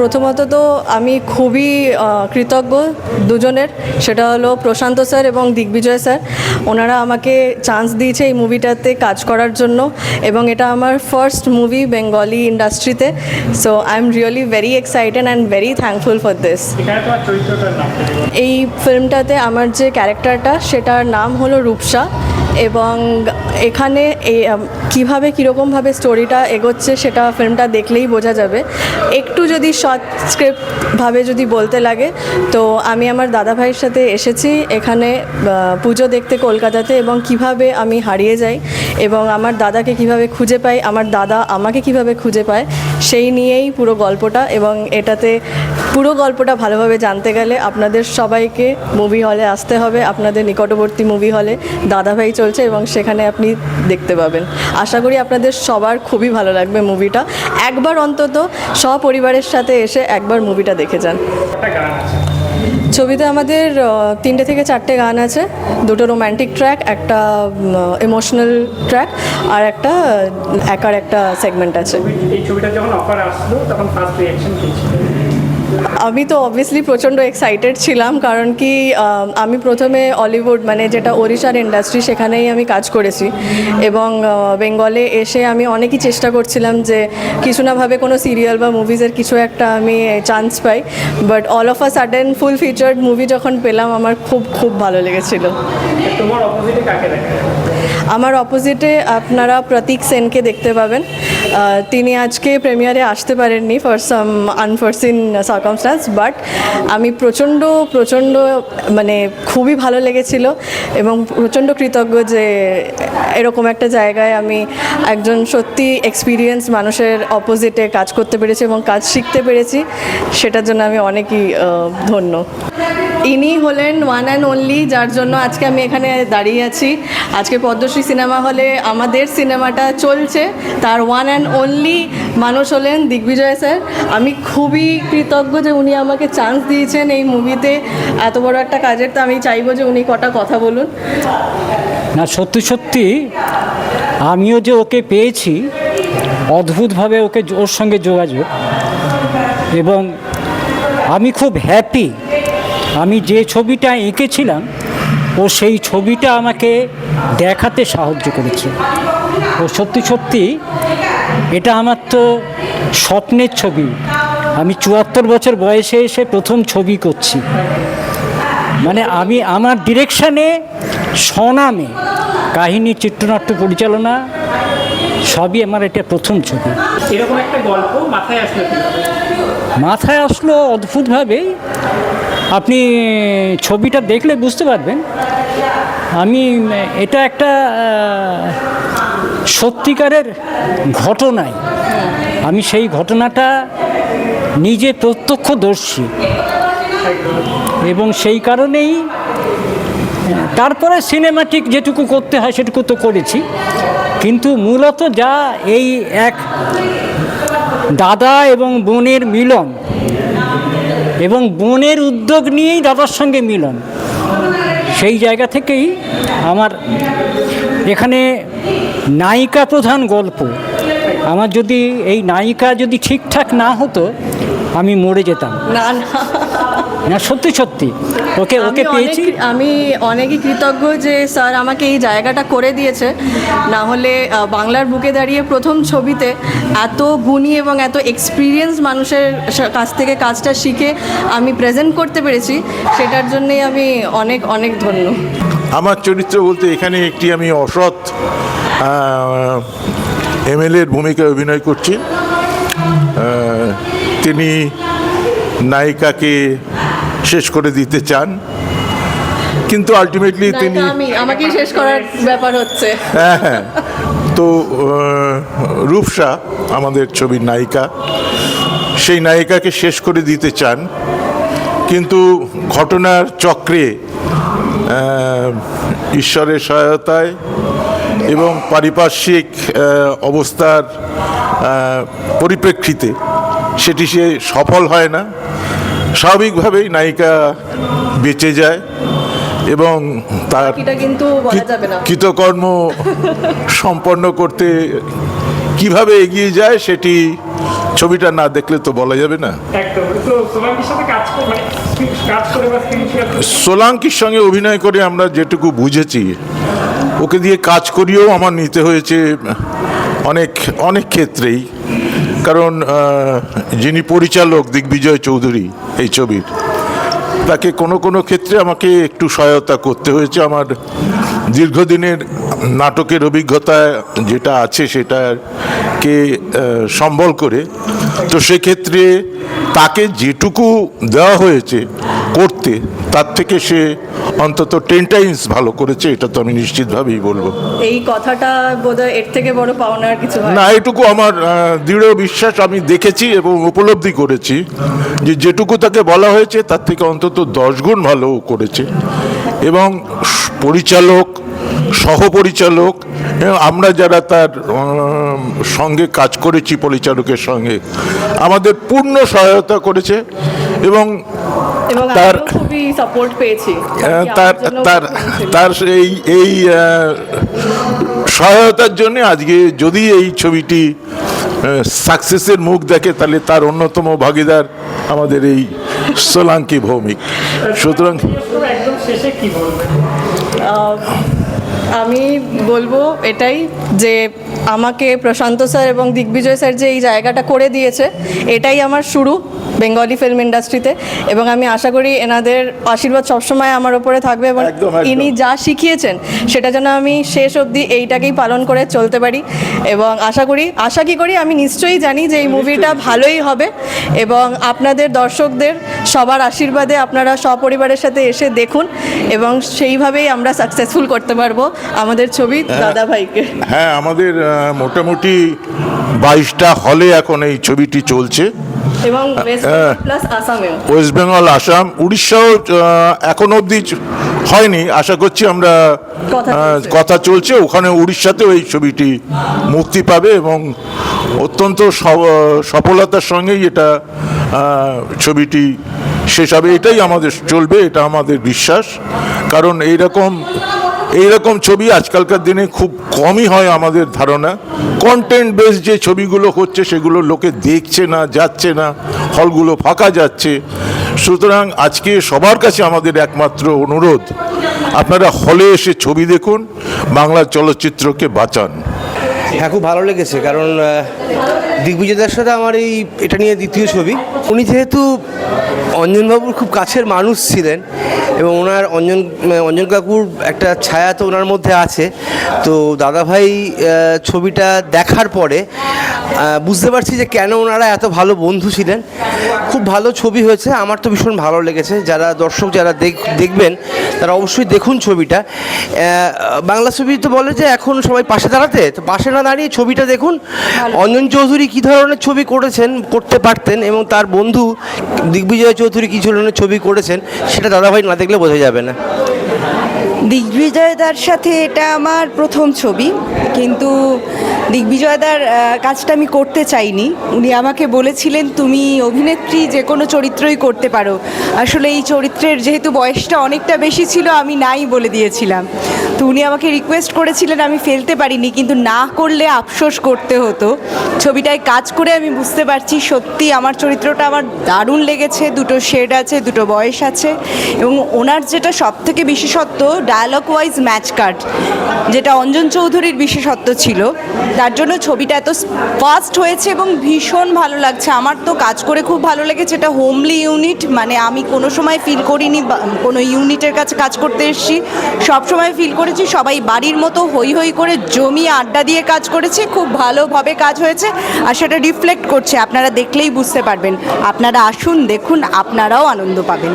প্রথমত তো আমি খুবই কৃতজ্ঞ দুজনের। সেটা হলো প্রশান্ত স্যার এবং দিগ্বিজয় স্যার। ওনারা আমাকে চান্স দিয়েছে এই মুভিটাতে কাজ করার জন্য এবং এটা আমার ফার্স্ট মুভি বেঙ্গলি ইন্ডাস্ট্রিতে so I am really very excited and very thankful for this এই ফিল্মটাতে আমার যে ক্যারেক্টারটা সেটার নাম হলো রূপসা। এবং এখানে কীভাবে, কীরকমভাবে স্টোরিটা এগোচ্ছে সেটা ফিল্মটা দেখলেই বোঝা যাবে। একটু যদি শর্ট যদি বলতে লাগে, তো আমি আমার দাদা ভাইয়ের সাথে এসেছি এখানে পুজো দেখতে কলকাতাতে এবং কীভাবে আমি হারিয়ে যাই এবং আমার দাদাকে কীভাবে খুঁজে পাই, আমার দাদা আমাকে কীভাবে খুঁজে পায় সেই নিয়েই পুরো গল্পটা এবং এটাতে পুরো গল্পটা ভালোভাবে জানতে গেলে আপনাদের সবাইকে মুভি হলে আসতে হবে, আপনাদের নিকটবর্তী মুভি হলে দাদাভাই চলছে এবং সেখানে আপনি দেখতে পাবেন। আশা করি আপনাদের সবার খুবই ভালো লাগবে মুভিটা একবার অন্তত সপরিবারের সাথে এসে একবার মুভিটা দেখে যান। ছবিতে আমাদের তিনটে থেকে চারটে গান আছে। দুটো রোম্যান্টিক ট্র্যাক একটা ইমোশনাল ট্র্যাক আর একটা একার একটা সেগমেন্ট আছে। এই ছবিটা যখন অফার আসলো, তখন ফার্স্ট রিয়াকশন ছিল? আমি তো অবভিয়াসলি প্রচণ্ড এক্সাইটেড ছিলাম, কারণ কি আমি প্রথমে অলিউড মানে যেটা ওড়িশার ইন্ডাস্ট্রি সেখানেই আমি কাজ করেছি। এবং বেঙ্গলে এসে আমি অনেকই চেষ্টা করছিলাম যে কিছু না ভাবে কোনো সিরিয়াল বা মুভিজের কিছু একটা আমি chance pi. But all of a sudden full featured movie যখন পেলাম, আমার খুব খুব ভালো লেগেছিল। তোমার অপোজিটে কাকে দেখা আমার অপোজিটে আপনারা প্রতীক সেনকে দেখতে পাবেন। তিনি আজকে প্রেমিয়ারে আসতে পারেননি for some unforeseen circumstance but আমি প্রচণ্ড প্রচণ্ড মানে খুবই ভালো লেগেছিল এবং প্রচণ্ড কৃতজ্ঞ যে এরকম একটা জায়গায় আমি একজন সত্যি এক্সপিরিয়েন্স মানুষের অপোজিটে কাজ করতে পেরেছি এবং কাজ শিখতে পেরেছি, সেটার জন্য আমি অনেকই ধন্য। ইনি হলেন ওয়ান অ্যান্ড অনলি যার জন্য আজকে আমি এখানে দাঁড়িয়ে আছি। আজকে পদ্মশ্রী সিনেমা হলে আমাদের সিনেমাটা চলছে। তার ওয়ান অ্যান্ড অনলি মানুষ হলেন দিগ্বিজয় স্যার। আমি খুবই কৃতজ্ঞ যে উনি আমাকে চান্স দিয়েছেন এই মুভিতে এত বড় একটা কাজের তো আমি চাইব যে উনি কটা কথা বলুন। না, সত্যি সত্যি, আমিও যে ওকে পেয়েছি, অদ্ভুতভাবে ওকে ওর সঙ্গে যোগাযোগ। এবং আমি খুব হ্যাপি আমি যে ছবিটা এঁকেছিলাম ও সেই ছবিটা আমাকে দেখাতে সাহায্য করেছে। ও সত্যি সত্যি এটা আমার তো স্বপ্নের ছবি। আমি চুয়াত্তর বছর বয়সে এসে প্রথম ছবি করছি। মানে আমি আমার ডিরেকশানে স্বনামে কাহিনী চিত্রনাট্য পরিচালনা সবই আমার এটা প্রথম ছবি। এরকম একটা গল্প মাথায় আসলো মাথায় আসলো অদ্ভুতভাবে আপনি ছবিটা দেখলে বুঝতে পারবেন। আমি, এটা একটা সত্যিকারের ঘটনাই। আমি সেই ঘটনাটা নিজে প্রত্যক্ষদর্শী। এবং সেই কারণেই, তারপরে সিনেমাটিক যেটুকু করতে হয় সেটুকু তো করেছি। কিন্তু মূলত যা এই এক দাদা এবং বোনের মিলন এবং বনের উদ্যোগ নিয়েই দাদার সঙ্গে মিলন। সেই জায়গা থেকেই আমার এখানে নায়িকা প্রধান গল্প। আমার যদি এই নায়িকা যদি ঠিকঠাক না হতো আমি মরে যেতাম। না না। না সত্যি সত্যি। ওকে ওকে পেয়েছি। আমি অনেকই কৃতজ্ঞ যে স্যার আমাকে এই জায়গাটা করে দিয়েছে। না হলে বাংলার বুকে দাঁড়িয়ে প্রথম ছবিতে এত গুণী এবং এত এক্সপিরিয়েন্স মানুষের কাছ থেকে কাজটা শিখে আমি প্রেজেন্ট করতে পেরেছি সেটার জন্যই আমি অনেক অনেক ধন্য। আমার চরিত্র বলতে এখানে একটি আমি অসৎ এমএলএর ভূমিকায় অভিনয় করছি। তিনি নায়িকাকে শেষ করে দিতে চান কিন্তু আলটিমেটলি তিনি নায়িকা আমি আমাকেই শেষ করার ব্যাপার হচ্ছে। হ্যাঁ হ্যাঁ। তো রূপসা আমাদের ছবির নায়িকা, সেই নায়িকাকে শেষ করে দিতে চান। কিন্তু ঘটনার চক্রে ঈশ্বরের সহায়তায় এবং পারিপার্শ্বিক অবস্থার পরিপ্রেক্ষিতে সেটি সে সফল হয় না। স্বাভাবিকভাবেই নায়িকা বেঁচে যায়। এবং তার এটা কিন্তু বলা যাবে না। কৃতকর্ম সম্পন্ন করতে কীভাবে এগিয়ে যায় সেটি ছবিটা না দেখলে তো বলা যাবে না। একদম। সোলাঙ্কির সাথে কাজ করে মানে সোলাঙ্কির সঙ্গে অভিনয় করে আমরা যেটুকু বুঝেছি ওকে দিয়ে কাজ করিয়েও আমার নিতে হয়েছে অনেক অনেক ক্ষেত্রেই। কারণ যিনি পরিচালক দিগ্বিজয় চৌধুরী এই ছবির তাকে কোনো কোনো ক্ষেত্রে আমাকে একটু সহায়তা করতে হয়েছে। আমার দীর্ঘদিনের নাটকের অভিজ্ঞতা যেটা আছে সেটাকে সম্বল করে। তো সেক্ষেত্রে তাকে যেটুকু দেওয়া হয়েছে করতে তার থেকে সে অন্তত টেন টাইমস ভালো করেছে এটা তো আমি নিশ্চিতভাবেই বলব এই কথাটা বোধহয় এর থেকে বড় পাওনা আর কিছু না। এটুকু আমার দৃঢ় বিশ্বাস আমি দেখেছি এবং উপলব্ধি করেছি যে যেটুকু তাকে বলা হয়েছে তার থেকে অন্তত দশ গুণ ভালো করেছে এবং পরিচালক সহপরিচালক আমরা যারা তার সঙ্গে কাজ করেছি পরিচালকের সঙ্গে আমাদের পূর্ণ সহায়তা করেছে এবং তার- খুবই সাপোর্ট পেয়েছি। তার তার তার এই এই সহায়তার জন্য আজকে যদি এই ছবিটি সাকসেসের মুখ দেখে তাহলে তার অন্যতম ভাগিদার আমাদের এই সোলাঙ্কি ভৌমিক। সুতরাং পুরস্কার একদম শেষে কি বলবেন? আহ, আমি বলব এটাই যে আমাকে প্রশান্ত স্যার এবং দিগ্বিজয় স্যার যে এই জায়গাটা করে দিয়েছে এটাই আমার শুরু। বেঙ্গলি ফিল্ম ইন্ডাস্ট্রিতে এবং আমি আশা করি এনাদের আশীর্বাদ সবসময় আমার ওপরে থাকবে এবং। ইনি যা শিখিয়েছেন সেটা যেন আমি শেষ অবধি এইটাকেই পালন করে চলতে পারি। এবং আশা করি আশা কি করি আমি নিশ্চয়ই জানি যে এই মুভিটা ভালোই হবে। এবং আপনাদের দর্শকদের সবার আশীর্বাদে আপনারা সপরিবারের সাথে এসে দেখুন এবং সেইভাবেই আমরা সাকসেসফুল করতে পারব আমাদের ছবি দাদা ভাইকে। হ্যাঁ আমাদের মোটামুটি বাইশটা হলে এখন এই ছবিটি চলছে। এবং হ্যাঁ। প্লাস আসামেও ওয়েস্ট বেঙ্গল আসাম উড়িষ্যাও এখন অবধি হয়নি। আশা করছি আমরা কথা চলছে। ওখানে উড়িষ্যাতেও এই ছবিটি মুক্তি পাবে এবং অত্যন্ত সফলতার সঙ্গেই এটা ছবিটি শেষ হবে। এটাই আমাদের চলবে এটা আমাদের বিশ্বাস। কারণ এইরকম এইরকম ছবি আজকালকার দিনে খুব কমই হয় আমাদের ধারণা। কন্টেন্ট বেস যে ছবিগুলো হচ্ছে সেগুলো লোকে দেখছে না, যাচ্ছে না, হলগুলো ফাঁকা যাচ্ছে। সুতরাং আজকে সবার কাছে আমাদের একমাত্র অনুরোধ, আপনারা হলে এসে ছবি দেখুন, বাংলা চলচ্চিত্রকে বাঁচান। হ্যাঁ খুব ভালো লেগেছে, কারণ দিগ্বিজয়দার সাথে আমার এই, এটা নিয়ে দ্বিতীয় ছবি। উনি যেহেতু অঞ্জনবাবুর খুব কাছের মানুষ ছিলেন এবং ওনার অঞ্জন অঞ্জন কাকুর একটা ছায়া তো ওনার মধ্যে আছে, তো দাদাভাই ছবিটা দেখার পরে বুঝতে পারছি যে কেন ওনারা এত ভালো বন্ধু ছিলেন। খুব ভালো ছবি হয়েছে আমার তো ভীষণ ভালো লেগেছে। যারা দর্শক যারা দেখ- দেখবেন তারা অবশ্যই দেখুন ছবিটা। বাংলা ছবি তো বলে যে এখন সবাই পাশে দাঁড়াতে তো পাশে না দাঁড়িয়ে ছবিটা দেখুন। অঞ্জন চৌধুরী কী ধরনের ছবি করেছেন করতে পারতেন এবং তার বন্ধু দিগ্বিজয় চৌধুরী কী ধরনের ছবি করেছেন সেটা দাদাভাই না দেখলে বোঝা যাবে না। দিগ্বিজয়দার সাথে এটা আমার প্রথম ছবি কিন্তু দিগ্বিজয়দার কাজটা আমি করতে চাইনি। উনি আমাকে বলেছিলেন, তুমি অভিনেত্রী যে কোনো চরিত্রই করতে পারো। আসলে এই চরিত্রের যেহেতু বয়সটা অনেকটা বেশি ছিল, আমি নাই বলে দিয়েছিলাম। তো উনি আমাকে রিকোয়েস্ট করেছিলেন, আমি ফেলতে পারিনি, কিন্তু না করলে আফসোস করতে হতো। ছবিটায় কাজ করে আমি বুঝতে পারছি, সত্যি আমার চরিত্রটা আমার দারুণ লেগেছে, দুটো শেড আছে, দুটো বয়স আছে, এবং ওনার যেটা সব থেকে বিশেষত্ব ডায়ালগ ওয়াইজ ম্যাচ কার্ড যেটা অঞ্জন চৌধুরীর বিশেষত্ব ছিল তার জন্য ছবিটা এত ফাস্ট হয়েছে এবং ভীষণ ভালো লাগছে। আমার তো কাজ করে খুব ভালো লেগেছে। এটা হোমলি ইউনিট মানে আমি কোনো সময় ফিল করিনি কোনো ইউনিটের কাছে কাজ করতে এসেছি। সব সময় ফিল করেছি, সবাই বাড়ির মতো হই হই করে জমি আড্ডা দিয়ে কাজ করেছে, খুব ভালোভাবে কাজ হয়েছে আর সেটা রিফ্লেক্ট করছে। আপনারা দেখলেই বুঝতে পারবেন। আপনারা আসুন, দেখুন, আপনারাও আনন্দ পাবেন।